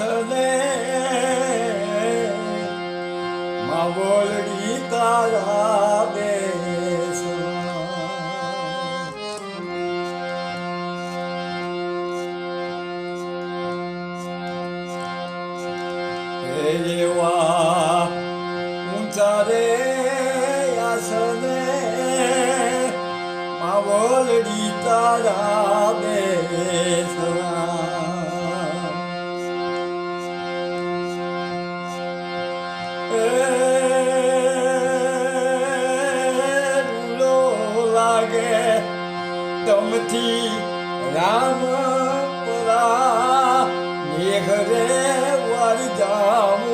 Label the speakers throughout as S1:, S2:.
S1: આસને માવોલડી તારા દેવા ઊંચા રે આસને. માવોલડી તારા તમથી રામ પરા મેઘ રે વારી જામ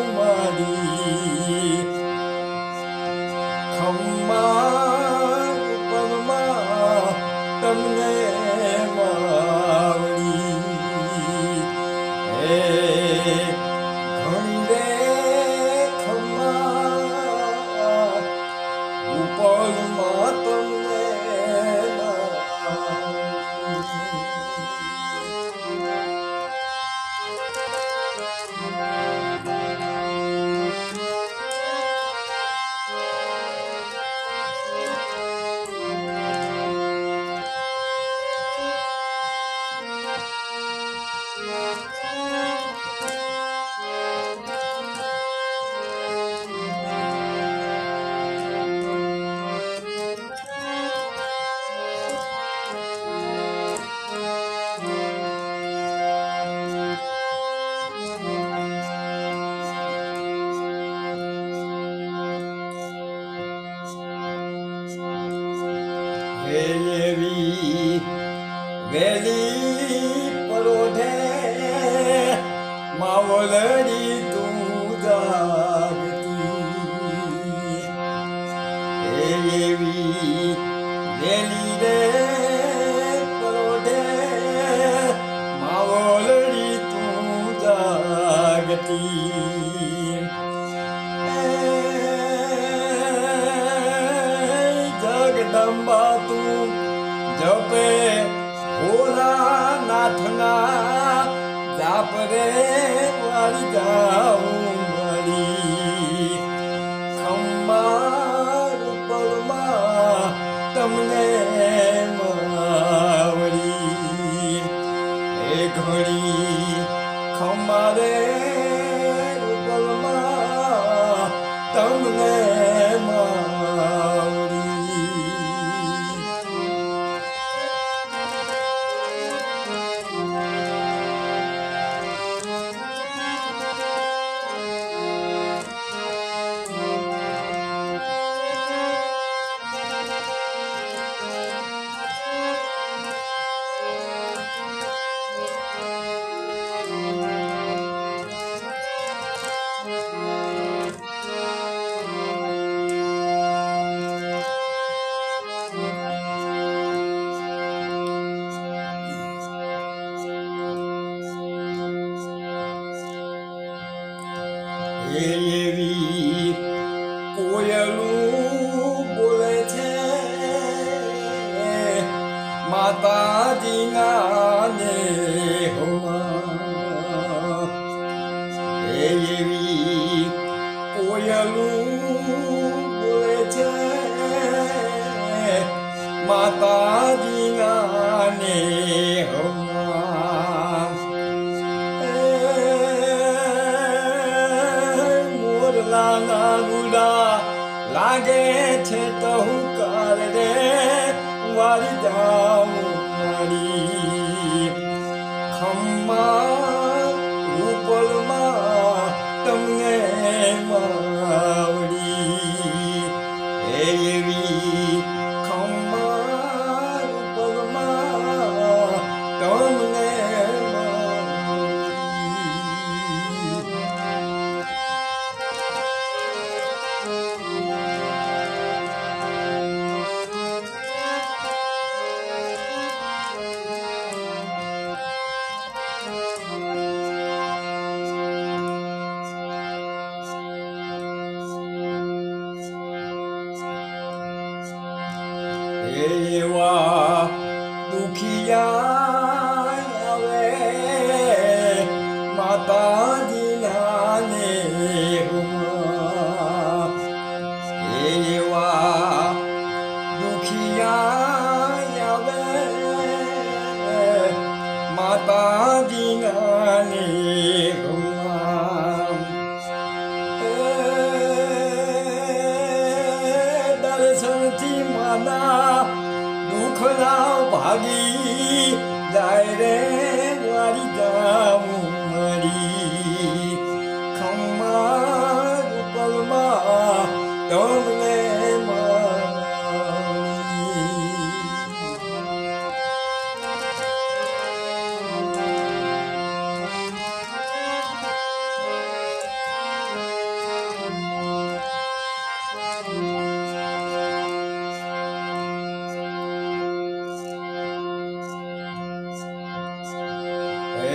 S1: એવી વેલી પરોઢે માવલડી તું જાગતી. એવી વેલી રે પરોઢે માવલડી તું જાગતી. જગદંબા તું જપે ભોલા નાથના જાપ રે વાળી જાઉં મળી. ખમ્મા રૂપમાં તમને માવડી એ ઘડી ખમ્મા રે રૂપમાં તમને એવી કોયલું બોલે છે માતાજીના દેહમાં એવી કોયલું બોલે છે લાગે છે તો હું કર રે વારી જાઉં મારી. ખમ્મા તમને માવડી. એવી は向き合えまたになねるま月は向き合えまたになねる Maria.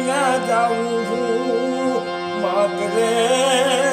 S1: તમને ક્યાંય ના જાઉં હું માત્ર